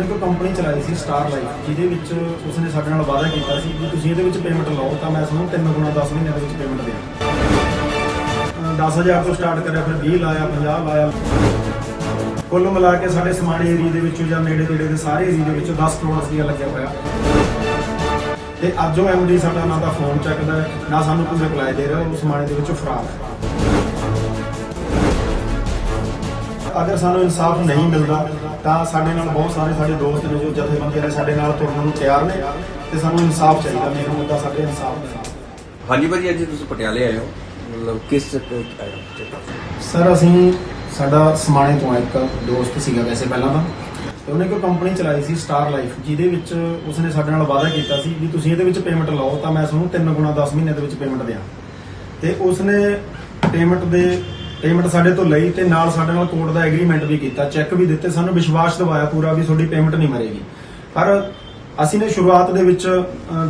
ਇੱਕ ਕੰਪਨੀ ਚਲਾਈ ਸੀ star life ਜਿਹਦੇ ਵਿੱਚ ਉਸਨੇ ਸਾਡੇ ਨਾਲ ਵਾਅਦਾ ਕੀਤਾ ਸੀ ਕਿ ਤੁਸੀਂ ਇਹਦੇ ਵਿੱਚ ਪੇਮੈਂਟ ਲਾਓ, ਤਾਂ ਮੈਂ ਤੁਹਾਨੂੰ ਤਿੰਨ ਗੁਣਾ 10 ਮਹੀਨਿਆਂ ਦੇ ਵਿੱਚ ਪੇਮੈਂਟ ਦਿਆਂ 10000 ਤੋਂ ਸਟਾਰਟ ਕਰਿਆ, ਫਿਰ 20 ਲਾਇਆ 50 ਲਾਇਆ। ਕੁੱਲ ਮਿਲਾ ਕੇ ਸਾਡੇ ਸਮਾਣੇ ਏਰੀਆ ਦੇ ਵਿੱਚੋਂ ਜਾਂ ਨੇੜੇ ਤੇੜੇ ਦੇ ਸਾਰੇ ਏਰੀਆ ਦੇ ਵਿੱਚੋਂ 10 ਕਰੋੜ ਰੁਪਇਆ ਲੱਗਿਆ ਹੋਇਆ। ਤੇ ਅੱਜ ਉਹ ਐਮਡੀ ਸਾਡਾ ਨਾ ਤਾਂ ਫੋਨ ਚੱਕਦਾ, ਨਾ ਸਾਨੂੰ ਕੋਈ ਰਿਪਲਾਈ ਦੇ ਰਿਹਾ, ਉਹ ਸਮਾਣੇ ਦੇ ਵਿੱਚੋਂ ਫਰਾਰ ਹੈ। ਅਗਰ ਸਾਨੂੰ ਇਨਸਾਫ ਨਹੀਂ ਮਿਲਦਾ ਤਾਂ ਸਾਡੇ ਨਾਲ ਬਹੁਤ ਸਾਰੇ ਸਾਡੇ ਦੋਸਤ ਨੇ ਜੋ ਜਥੇਬੰਦੀਆਂ ਨੇ ਸਾਡੇ ਨਾਲ ਤੁਰਨ ਨੂੰ ਤਿਆਰ ਨੇ ਤੇ ਸਾਨੂੰ ਇਨਸਾਫ ਚਾਹੀਦਾ। ਮੇਰਾ ਮੁੱਦਾ ਸਾਡੇ ਇਨਸਾਫ ਦਾ ਹਾਂਜੀ ਭਾਜੀ ਅੱਜ ਤੁਸੀਂ ਪਟਿਆਲੇ ਆਏ ਹੋ। ਮਤਲਬ ਕਿਸ ਆਏ ਹੋ? ਸਰ ਅਸੀਂ ਸਾਡਾ ਸਮਾਣੇ ਤੋਂ ਇੱਕ ਦੋਸਤ ਸੀਗਾ ਵੈਸੇ ਪਹਿਲਾਂ ਤਾਂ। ਤੇ ਉਹਨੇ ਕੋਈ ਕੰਪਨੀ ਚਲਾਈ ਸੀ ਸਟਾਰ ਲਾਈਫ ਜਿਹਦੇ ਵਿੱਚ ਉਸਨੇ ਸਾਡੇ ਨਾਲ ਵਾਅਦਾ ਕੀਤਾ ਸੀ ਵੀ ਤੁਸੀਂ ਇਹਦੇ ਵਿੱਚ ਪੇਮੈਂਟ ਲਾਓ ਤਾਂ ਮੈਂ ਤੁਹਾਨੂੰ ਤਿੰਨ ਗੁਣਾ 10 ਮਹੀਨੇ ਦੇ ਵਿੱਚ ਪੇਮੈਂਟ ਦਿਆਂ। ਤੇ ਉਸਨੇ ਪੇਮੈਂਟ ਦੇ ਪੇਮੈਂਟ ਸਾਡੇ ਤੋਂ ਲਈ ਤੇ ਨਾਲ ਸਾਡੇ ਨਾਲ ਕੋਰਟ ਦਾ ਐਗਰੀਮੈਂਟ ਵੀ ਕੀਤਾ ਚੈੱਕ ਵੀ ਦਿੱਤੇ ਸਾਨੂੰ ਵਿਸ਼ਵਾਸ ਦਿਵਾਇਆ ਪੂਰਾ ਵੀ ਤੁਹਾਡੀ ਪੇਮੈਂਟ ਨਹੀਂ ਮਰੇਗੀ। ਪਰ ਅਸੀਂ ਨੇ ਸ਼ੁਰੂਆਤ ਦੇ ਵਿੱਚ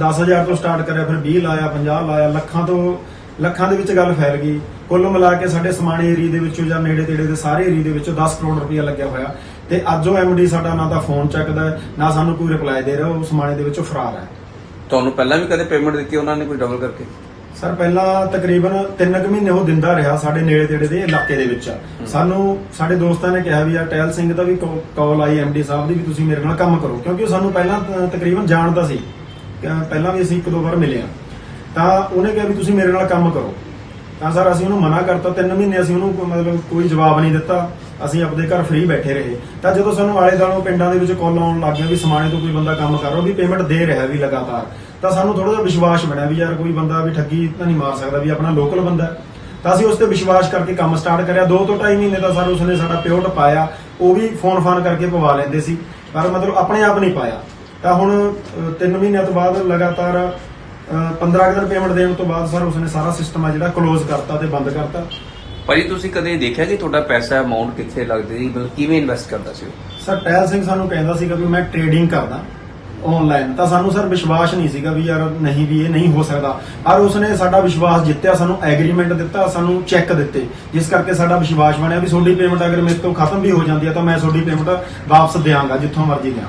10000 ਤੋਂ ਸਟਾਰਟ ਕਰਿਆ ਫਿਰ 20 ਲਾਇਆ 50 ਲਾਇਆ ਲੱਖਾਂ ਤੋਂ ਲੱਖਾਂ ਦੇ ਵਿੱਚ ਗੱਲ ਫੈਲ ਗਈ। ਕੁੱਲ ਮਿਲਾ ਕੇ ਸਾਡੇ ਸਮਾਣੇ ਏਰੀਆ ਦੇ ਵਿੱਚੋਂ ਜਾਂ ਨੇੜੇ ਤੇੜੇ ਦੇ ਸਾਰੇ ਏਰੀਆ ਦੇ ਵਿੱਚੋਂ 10 ਕਰੋੜ ਰੁਪਇਆ ਲੱਗਿਆ ਹੋਇਆ। ਤੇ ਅੱਜ ਉਹ ਐਮਡੀ ਸਾਡਾ ਨਾ ਤਾਂ ਫੋਨ ਚੱਕਦਾ ਹੈ, ਨਾ ਸਾਨੂੰ ਕੋਈ ਰਿਪਲਾਈ ਦੇ ਰਿਹਾ ਉਹ ਸਮਾਣੇ ਦੇ ਵਿੱਚੋਂ ਫਰਾਰ ਹੈ। ਤੁਹਾਨੂੰ ਪਹਿਲਾਂ ਵੀ ਕਦੇ ਪੇਮੈਂਟ ਦਿੱਤੀ ਉਹਨਾਂ ਨੇ ਕੋਈ ਡਬਲ ਕਰਕੇ? ਸਰ ਪਹਿਲਾਂ ਤਕਰੀਬਨ 3 ਕੁ ਮਹੀਨੇ ਉਹ ਦਿੰਦਾ ਰਿਹਾ ਸਾਡੇ ਨੇੜੇ ਤੇੜੇ ਦੇ ਇਲਾਕੇ ਦੇ ਵਿੱਚ। ਸਾਨੂੰ ਸਾਡੇ ਦੋਸਤਾਂ ਨੇ ਕਿਹਾ ਵੀ ਆ ਟੈਲ ਸਿੰਘ ਦਾ ਵੀ ਕਾਲ ਆਈ ਐਮਡੀ ਸਾਹਿਬ ਦੀ ਵੀ ਤੁਸੀਂ ਮੇਰੇ ਨਾਲ ਕੰਮ ਕਰੋ ਕਿਉਂਕਿ ਉਹ ਸਾਨੂੰ ਪਹਿਲਾਂ ਤਕਰੀਬਨ ਜਾਣਦਾ ਸੀ। ਪਹਿਲਾਂ ਵੀ ਅਸੀਂ ਇੱਕ ਦੋ ਵਾਰ ਮਿਲੇ ਆ ਤਾਂ ਉਹਨੇ ਕਿਹਾ ਵੀ ਤੁਸੀਂ ਮੇਰੇ ਨਾਲ ਕੰਮ ਕਰੋ। ਤਾਂ ਸਰ ਅਸੀਂ ਉਹਨੂੰ ਮਨਾ ਕਰਤਾ 3 ਮਹੀਨੇ ਅਸੀਂ ਉਹਨੂੰ ਕੋਈ- ਮਤਲਬ ਕੋਈ ਜਵਾਬ ਨਹੀਂ ਦਿੱਤਾ। ਅਸੀਂ ਆਪਦੇ ਘਰ ਫ੍ਰੀ ਬੈਠੇ ਰਹੇ। ਤਾਂ ਜਦੋਂ ਸਾਨੂੰ ਆਲੇ ਦਾਲੋਂ ਪਿੰਡਾਂ ਦੇ ਵਿੱਚ ਕਾਲ ਆਉਣ ਲੱਗ ਗਿਆ ਵੀ ਸਮਾਣੇ ਤੋਂ ਕੋਈ ਬੰਦਾ ਕੰਮ ਕਰ ਰਿਹਾ ਵੀ ਪੇਮੈਂਟ ਦੇ ਰਿਹਾ ਵੀ ਲਗਾਤਾਰ। ਤਾਂ ਸਾਨੂੰ ਥੋੜਾ ਜਿਹਾ ਵਿਸ਼ਵਾਸ ਬਣਿਆ ਵੀ ਯਾਰ ਕੋਈ ਬੰਦਾ ਵੀ ਠੱਗੀ ਤਾਂ ਨਹੀਂ ਮਾਰ ਸਕਦਾ ਵੀ ਆਪਣਾ ਲੋਕਲ ਬੰਦਾ। ਤਾਂ ਅਸੀਂ ਉਸ ਤੇ ਵਿਸ਼ਵਾਸ ਕਰਕੇ ਕੰਮ ਸਟਾਰਟ ਕਰਿਆ। 2 ਤੋਂ 2.5 ਮਹੀਨੇ ਦਾ ਸਰ ਉਸਨੇ ਸਾਡਾ ਪਿਓਟ ਪਾਇਆ ਉਹ ਵੀ ਫੋਨ ਫਾਨ ਕਰਕੇ ਪਵਾ ਲੈਂਦੇ ਸੀ। ਪਰ ਮਤਲਬ ਆਪਣੇ ਆਪ ਨਹੀਂ ਪਾਇਆ। ਤਾਂ ਹੁਣ 3 ਮਹੀਨਿਆਂ ਤੋਂ ਬਾਅਦ ਲਗਾਤਾਰ ਅ, 15 ਕੁ ਦਿਨ ਪੇਮੈਂਟ ਦੇਣ ਤੋਂ ਬਾਅਦ ਸਰ ਉਸਨੇ ਸਾਰਾ ਸਿਸਟਮ ਆ ਜਿਹੜਾ ਕਲੋਜ਼ ਕਰਤਾ ਤੇ ਬੰਦ ਕਰਤਾ। ਭਾਜੀ ਤੁਸੀਂ ਕਦੇ ਦੇਖਿਆ ਕਿ ਤੁਹਾਡਾ ਪੈਸਾ ਅਮਾਉਂਟ ਕਿੱਥੇ ਲੱਗਦੀ ਸੀ? ਮਤਲਬ ਕਿਵੇਂ ਇਨਵੈਸਟ ਕਰਦਾ ਸੀ ਸਰ ਟਹਿਲ ਸਿੰਘ ਸਾਨੂੰ ਕਹਿੰਦਾ ਸੀਗਾ ਵੀ ਮੈਂ ਟ੍ਰੇਡਿੰਗ ਕਰਦਾ। ਆਨਲਾਈਨ ਤਾਂ ਸਾਨੂੰ ਸਰ ਵਿਸ਼ਵਾਸ ਨਹੀਂ ਸੀਗਾ ਵੀ ਯਾਰ ਨਹੀਂ ਵੀ ਇਹ ਨਹੀਂ ਹੋ ਸਕਦਾ। ਪਰ ਉਸਨੇ ਸਾਡਾ ਵਿਸ਼ਵਾਸ ਜਿੱਤਿਆ ਸਾਨੂੰ ਐਗਰੀਮੈਂਟ ਦਿੱਤਾ ਸਾਨੂੰ ਚੈੱਕ ਦਿੱਤੇ। ਜਿਸ ਕਰਕੇ ਸਾਡਾ ਵਿਸ਼ਵਾਸ ਬਣਿਆ ਵੀ ਤੁਹਾਡੀ ਪੇਮੈਂਟ ਅਗਰ ਮੇਰੇ ਤੋਂ ਖਤਮ ਵੀ ਹੋ ਜਾਂਦੀ ਹੈ ਤਾਂ ਮੈਂ ਤੁਹਾਡੀ ਪੇਮੈਂਟ ਵਾਪਸ ਦਿਆਂਗਾ ਜਿੱਥੋਂ ਮਰਜ਼ੀ ਦਿਆਂ।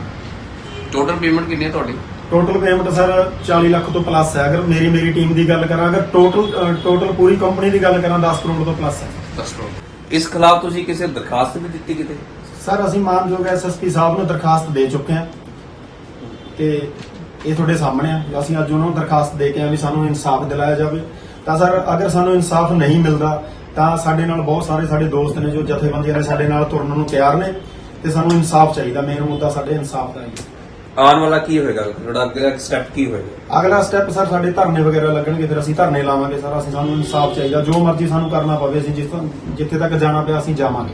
ਟੋਟਲ ਪੇਮੈਂਟ ਕਿੰਨੀ ਹੈ ਤੁਹਾਡੀ? ਟੋਟਲ ਪੇਮੈਂਟ ਸਰ 40 ਲੱਖ ਤੋਂ ਪਲੱਸ ਹੈ। ਅਗਰ ਮੇਰੀ ਮੇਰੀ ਟੀਮ ਦੀ ਗੱਲ ਕਰਾਂ ਅਗਰ ਟੋਟਲ ਟੋਟਲ ਪੂਰੀ ਕੰਪਨੀ ਦੀ ਗੱਲ ਕਰਾਂ 10 ਕਰੋੜ ਤੋਂ ਪਲੱਸ ਹੈ। ਦੱਸ ਇਸ ਖਿਲਾਫ ਤੁਸੀਂ ਕਿਸੇ ਦਰਖਾਸਤ ਵੀ ਦਿੱਤੀ ਕਿਤੇ? ਸਰ ਅਸੀਂ ਮਾਨਯੋਗ ਐਸਐਸਪੀ ਸਾਹਿਬ ਨੂੰ ਦਰਖਾਸਤ ਦੇ ਚੁੱਕੇ ਹਾਂ। ਤੇ ਇਹ ਤੁਹਾਡੇ ਸਾਹਮਣੇ ਆ। ਅਸੀਂ ਅੱਜ ਉਹਨਾਂ ਨੂੰ ਦਰਖਾਸਤ ਦੇ ਕੇ ਆ ਵੀ ਸਾਨੂੰ ਇਨਸਾਫ ਦਿਲਾਇਆ ਜਾਵੇ। ਤਾਂ ਸਰ ਅਗਰ ਸਾਨੂੰ ਇਨਸਾਫ ਨਹੀਂ ਮਿਲਦਾ ਤਾਂ ਸਾਡੇ ਨਾਲ ਬਹੁਤ ਸਾਰੇ ਸਾਡੇ ਦੋਸਤ ਨੇ ਜੋ ਜਥੇਬੰਦੀਆਂ ਨੇ ਸਾਡੇ ਨਾਲ ਤੁਰਨ ਨੂੰ ਤਿਆਰ ਨੇ ਤੇ ਸਾਨੂੰ ਇਨਸਾਫ ਚਾਹੀਦਾ। ਮੇਨ ਮੁੱਦਾ ਸਾਡੇ ਇਨਸਾਫ ਦਾ ਹੈ ਆਉਣ ਵਾਲਾ ਕੀ ਹੋਏਗਾ? ਤੁਹਾਡਾ ਅੱਗੇ ਸਟੈਪ ਕੀ ਹੋਏਗਾ? ਅਗਲਾ ਸਟੈਪ ਸਰ ਸਾਡੇ ਧਰਨੇ ਵਗੈਰਾ ਲੱਗਣਗੇ ਫਿਰ ਅਸੀਂ ਧਰਨੇ ਲਾਵਾਂਗੇ ਸਰ। ਅਸੀਂ ਸਾਨੂੰ ਇਨਸਾਫ ਚਾਹੀਦਾ। ਜੋ ਮਰਜ਼ੀ ਸਾਨੂੰ ਕਰਨਾ ਪਵੇ ਅਸੀਂ ਜਿਸ ਜਿੱਥੇ ਤੱਕ ਜਾਣਾ ਪਿਆ ਅਸੀਂ ਜਾਵਾਂਗੇ।